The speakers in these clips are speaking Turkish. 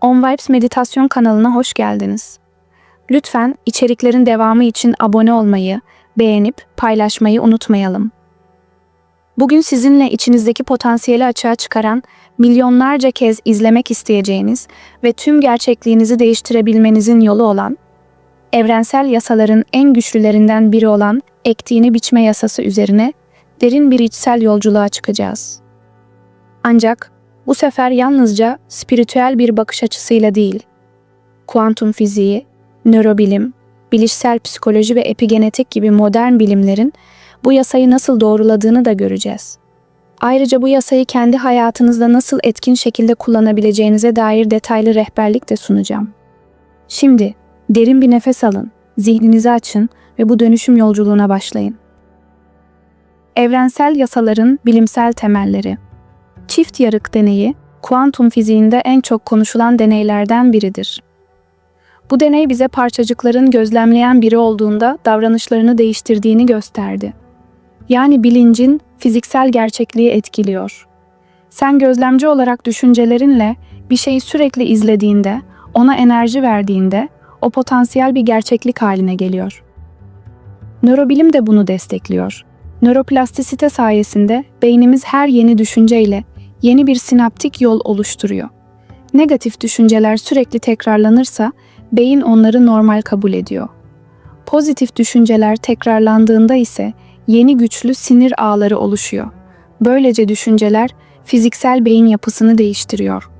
On Vibes Meditasyon kanalına hoş geldiniz. Lütfen içeriklerin devamı için abone olmayı, beğenip paylaşmayı unutmayalım. Bugün sizinle içinizdeki potansiyeli açığa çıkaran, milyonlarca kez izlemek isteyeceğiniz ve tüm gerçekliğinizi değiştirebilmenizin yolu olan, evrensel yasaların en güçlülerinden biri olan ektiğini biçme yasası üzerine derin bir içsel yolculuğa çıkacağız. Ancak bu sefer yalnızca spiritüel bir bakış açısıyla değil, kuantum fiziği, nörobilim, bilişsel psikoloji ve epigenetik gibi modern bilimlerin bu yasayı nasıl doğruladığını da göreceğiz. Ayrıca bu yasayı kendi hayatınızda nasıl etkin şekilde kullanabileceğinize dair detaylı rehberlik de sunacağım. Şimdi derin bir nefes alın, zihninizi açın ve bu dönüşüm yolculuğuna başlayın. Evrensel yasaların bilimsel temelleri Çift yarık deneyi, kuantum fiziğinde en çok konuşulan deneylerden biridir. Bu deney bize parçacıkların gözlemleyen biri olduğunda davranışlarını değiştirdiğini gösterdi. Yani bilincin fiziksel gerçekliği etkiliyor. Sen gözlemci olarak düşüncelerinle bir şeyi sürekli izlediğinde, ona enerji verdiğinde o potansiyel bir gerçeklik haline geliyor. Nörobilim de bunu destekliyor. Nöroplastisite sayesinde beynimiz her yeni düşünceyle yeni bir sinaptik yol oluşturuyor. Negatif düşünceler sürekli tekrarlanırsa beyin onları normal kabul ediyor. Pozitif düşünceler tekrarlandığında ise yeni güçlü sinir ağları oluşuyor. Böylece düşünceler fiziksel beyin yapısını değiştiriyor.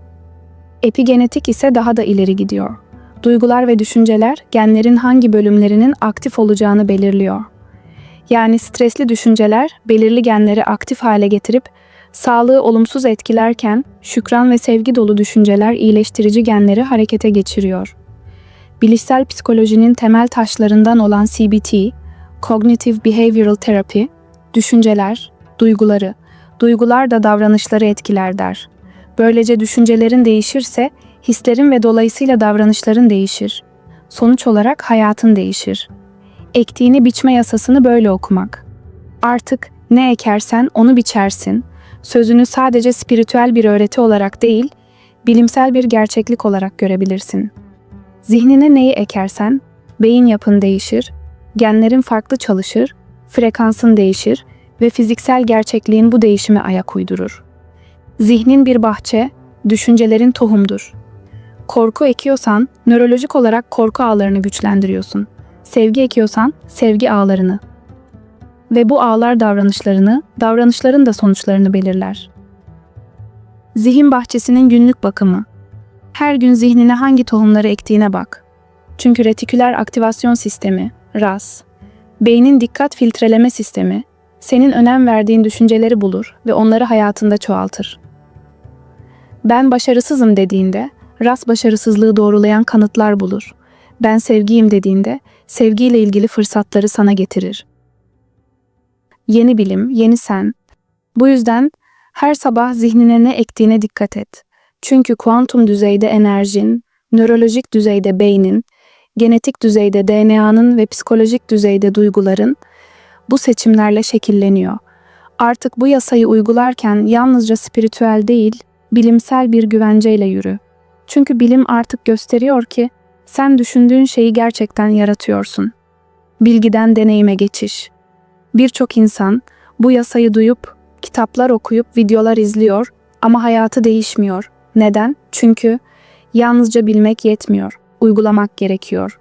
Epigenetik ise daha da ileri gidiyor. Duygular ve düşünceler genlerin hangi bölümlerinin aktif olacağını belirliyor. Yani stresli düşünceler belirli genleri aktif hale getirip sağlığı olumsuz etkilerken şükran ve sevgi dolu düşünceler iyileştirici genleri harekete geçiriyor. Bilişsel psikolojinin temel taşlarından olan CBT, Cognitive Behavioral Therapy, düşünceler, duyguları, duygular da davranışları etkiler der. Böylece düşüncelerin değişirse hislerin ve dolayısıyla davranışların değişir. Sonuç olarak hayatın değişir. Ektiğini biçme yasasını böyle okumak. Artık ne ekersen onu biçersin sözünü sadece spiritüel bir öğreti olarak değil, bilimsel bir gerçeklik olarak görebilirsin. Zihnine neyi ekersen, beyin yapın değişir, genlerin farklı çalışır, frekansın değişir ve fiziksel gerçekliğin bu değişime ayak uydurur. Zihnin bir bahçe, düşüncelerin tohumdur. Korku ekiyorsan, nörolojik olarak korku ağlarını güçlendiriyorsun. Sevgi ekiyorsan, sevgi ağlarını ve bu ağlar davranışlarını, davranışların da sonuçlarını belirler. Zihin bahçesinin günlük bakımı. Her gün zihnine hangi tohumları ektiğine bak. Çünkü retiküler aktivasyon sistemi, RAS, beynin dikkat filtreleme sistemi, senin önem verdiğin düşünceleri bulur ve onları hayatında çoğaltır. Ben başarısızım dediğinde, RAS başarısızlığı doğrulayan kanıtlar bulur. Ben sevgiyim dediğinde, sevgiyle ilgili fırsatları sana getirir yeni bilim, yeni sen. Bu yüzden her sabah zihnine ne ektiğine dikkat et. Çünkü kuantum düzeyde enerjin, nörolojik düzeyde beynin, genetik düzeyde DNA'nın ve psikolojik düzeyde duyguların bu seçimlerle şekilleniyor. Artık bu yasayı uygularken yalnızca spiritüel değil, bilimsel bir güvenceyle yürü. Çünkü bilim artık gösteriyor ki sen düşündüğün şeyi gerçekten yaratıyorsun. Bilgiden deneyime geçiş, Birçok insan bu yasayı duyup, kitaplar okuyup videolar izliyor ama hayatı değişmiyor. Neden? Çünkü yalnızca bilmek yetmiyor, uygulamak gerekiyor.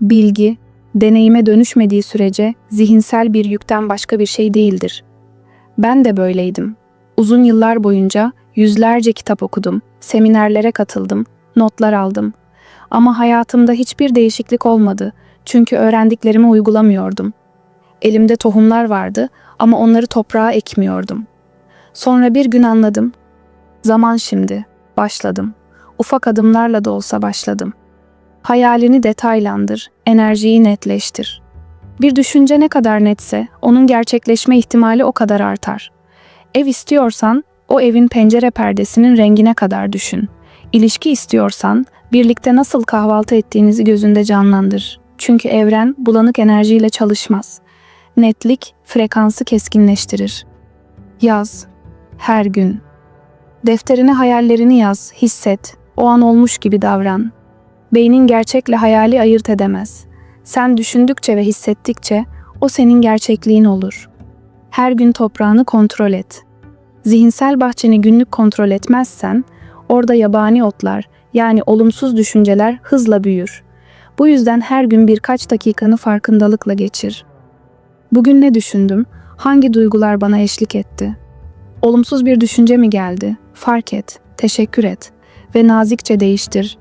Bilgi, deneyime dönüşmediği sürece zihinsel bir yükten başka bir şey değildir. Ben de böyleydim. Uzun yıllar boyunca yüzlerce kitap okudum, seminerlere katıldım, notlar aldım. Ama hayatımda hiçbir değişiklik olmadı çünkü öğrendiklerimi uygulamıyordum. Elimde tohumlar vardı ama onları toprağa ekmiyordum. Sonra bir gün anladım. Zaman şimdi. Başladım. Ufak adımlarla da olsa başladım. Hayalini detaylandır, enerjiyi netleştir. Bir düşünce ne kadar netse, onun gerçekleşme ihtimali o kadar artar. Ev istiyorsan, o evin pencere perdesinin rengine kadar düşün. İlişki istiyorsan, birlikte nasıl kahvaltı ettiğinizi gözünde canlandır. Çünkü evren bulanık enerjiyle çalışmaz netlik frekansı keskinleştirir. Yaz, her gün. Defterine hayallerini yaz, hisset, O an olmuş gibi davran. Beynin gerçekle hayali ayırt edemez. Sen düşündükçe ve hissettikçe o senin gerçekliğin olur. Her gün toprağını kontrol et. Zihinsel bahçeni günlük kontrol etmezsen orada yabani otlar yani olumsuz düşünceler hızla büyür. Bu yüzden her gün birkaç dakikanı farkındalıkla geçir. Bugün ne düşündüm? Hangi duygular bana eşlik etti? Olumsuz bir düşünce mi geldi? Fark et, teşekkür et ve nazikçe değiştir.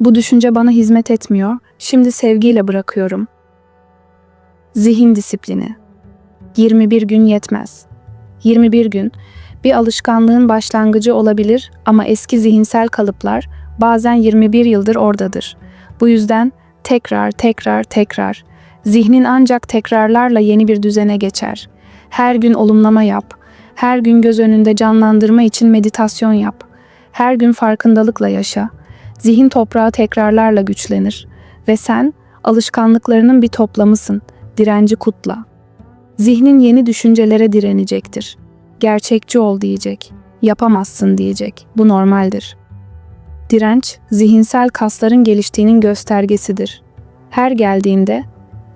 Bu düşünce bana hizmet etmiyor, şimdi sevgiyle bırakıyorum. Zihin disiplini 21 gün yetmez. 21 gün bir alışkanlığın başlangıcı olabilir ama eski zihinsel kalıplar bazen 21 yıldır oradadır. Bu yüzden tekrar, tekrar, tekrar. Zihnin ancak tekrarlarla yeni bir düzene geçer. Her gün olumlama yap. Her gün göz önünde canlandırma için meditasyon yap. Her gün farkındalıkla yaşa. Zihin toprağı tekrarlarla güçlenir ve sen alışkanlıklarının bir toplamısın. Direnci kutla. Zihnin yeni düşüncelere direnecektir. Gerçekçi ol diyecek. Yapamazsın diyecek. Bu normaldir. Direnç, zihinsel kasların geliştiğinin göstergesidir. Her geldiğinde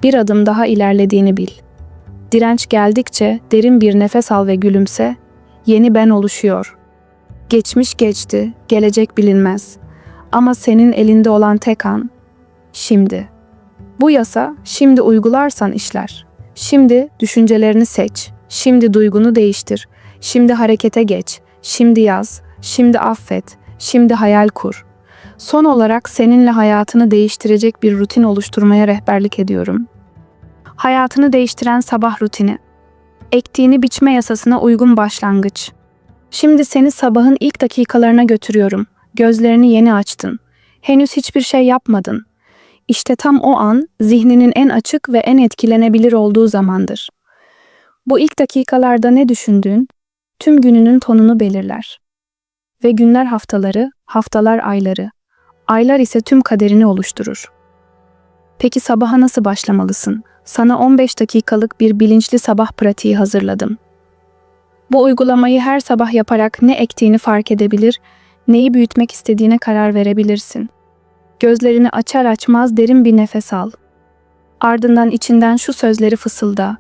bir adım daha ilerlediğini bil. Direnç geldikçe derin bir nefes al ve gülümse. Yeni ben oluşuyor. Geçmiş geçti, gelecek bilinmez. Ama senin elinde olan tek an şimdi. Bu yasa şimdi uygularsan işler. Şimdi düşüncelerini seç. Şimdi duygunu değiştir. Şimdi harekete geç. Şimdi yaz. Şimdi affet. Şimdi hayal kur. Son olarak seninle hayatını değiştirecek bir rutin oluşturmaya rehberlik ediyorum. Hayatını değiştiren sabah rutini. Ektiğini biçme yasasına uygun başlangıç. Şimdi seni sabahın ilk dakikalarına götürüyorum. Gözlerini yeni açtın. Henüz hiçbir şey yapmadın. İşte tam o an zihninin en açık ve en etkilenebilir olduğu zamandır. Bu ilk dakikalarda ne düşündüğün tüm gününün tonunu belirler. Ve günler haftaları, haftalar ayları, aylar ise tüm kaderini oluşturur. Peki sabaha nasıl başlamalısın? Sana 15 dakikalık bir bilinçli sabah pratiği hazırladım. Bu uygulamayı her sabah yaparak ne ektiğini fark edebilir, neyi büyütmek istediğine karar verebilirsin. Gözlerini açar açmaz derin bir nefes al. Ardından içinden şu sözleri fısılda.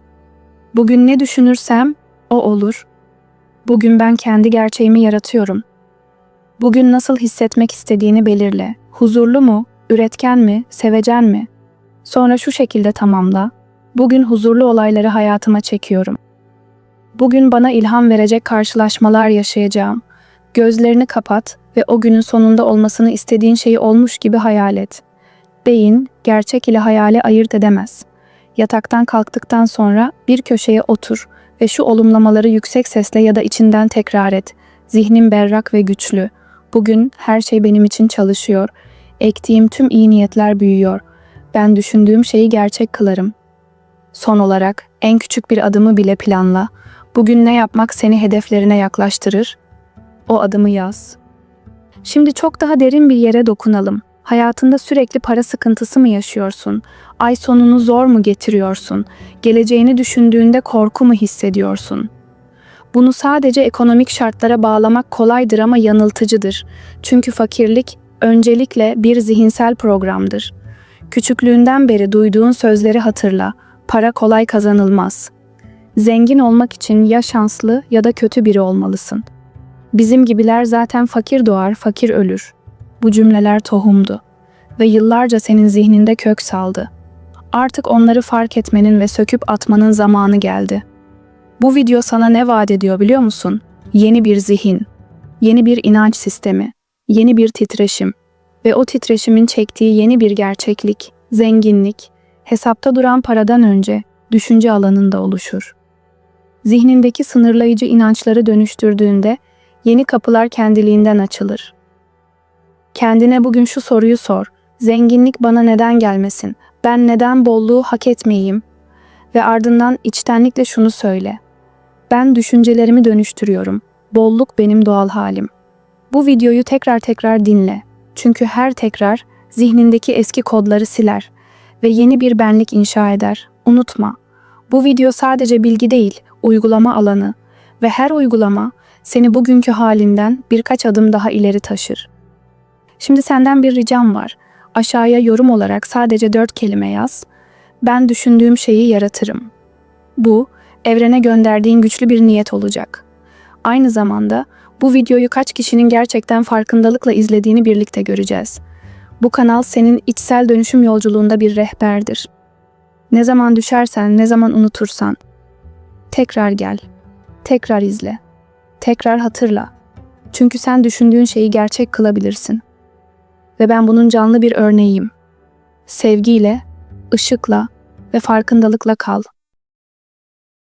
Bugün ne düşünürsem o olur. Bugün ben kendi gerçeğimi yaratıyorum. Bugün nasıl hissetmek istediğini belirle. Huzurlu mu, üretken mi, sevecen mi? Sonra şu şekilde tamamla. Bugün huzurlu olayları hayatıma çekiyorum. Bugün bana ilham verecek karşılaşmalar yaşayacağım. Gözlerini kapat ve o günün sonunda olmasını istediğin şeyi olmuş gibi hayal et. Beyin, gerçek ile hayali ayırt edemez. Yataktan kalktıktan sonra bir köşeye otur ve şu olumlamaları yüksek sesle ya da içinden tekrar et. Zihnim berrak ve güçlü. Bugün her şey benim için çalışıyor. Ektiğim tüm iyi niyetler büyüyor. Ben düşündüğüm şeyi gerçek kılarım. Son olarak en küçük bir adımı bile planla. Bugün ne yapmak seni hedeflerine yaklaştırır? O adımı yaz. Şimdi çok daha derin bir yere dokunalım. Hayatında sürekli para sıkıntısı mı yaşıyorsun? Ay sonunu zor mu getiriyorsun? Geleceğini düşündüğünde korku mu hissediyorsun? Bunu sadece ekonomik şartlara bağlamak kolaydır ama yanıltıcıdır. Çünkü fakirlik öncelikle bir zihinsel programdır. Küçüklüğünden beri duyduğun sözleri hatırla. Para kolay kazanılmaz. Zengin olmak için ya şanslı ya da kötü biri olmalısın. Bizim gibiler zaten fakir doğar, fakir ölür. Bu cümleler tohumdu ve yıllarca senin zihninde kök saldı. Artık onları fark etmenin ve söküp atmanın zamanı geldi. Bu video sana ne vaat ediyor biliyor musun? Yeni bir zihin, yeni bir inanç sistemi, yeni bir titreşim ve o titreşimin çektiği yeni bir gerçeklik, zenginlik, hesapta duran paradan önce düşünce alanında oluşur. Zihnindeki sınırlayıcı inançları dönüştürdüğünde yeni kapılar kendiliğinden açılır. Kendine bugün şu soruyu sor. Zenginlik bana neden gelmesin? Ben neden bolluğu hak etmeyeyim? Ve ardından içtenlikle şunu söyle. Ben düşüncelerimi dönüştürüyorum. Bolluk benim doğal halim. Bu videoyu tekrar tekrar dinle. Çünkü her tekrar zihnindeki eski kodları siler ve yeni bir benlik inşa eder. Unutma. Bu video sadece bilgi değil, uygulama alanı ve her uygulama seni bugünkü halinden birkaç adım daha ileri taşır. Şimdi senden bir ricam var. Aşağıya yorum olarak sadece dört kelime yaz. Ben düşündüğüm şeyi yaratırım. Bu, evrene gönderdiğin güçlü bir niyet olacak. Aynı zamanda bu videoyu kaç kişinin gerçekten farkındalıkla izlediğini birlikte göreceğiz. Bu kanal senin içsel dönüşüm yolculuğunda bir rehberdir. Ne zaman düşersen, ne zaman unutursan, tekrar gel, tekrar izle, tekrar hatırla. Çünkü sen düşündüğün şeyi gerçek kılabilirsin. Ve ben bunun canlı bir örneğiyim. Sevgiyle, ışıkla ve farkındalıkla kal.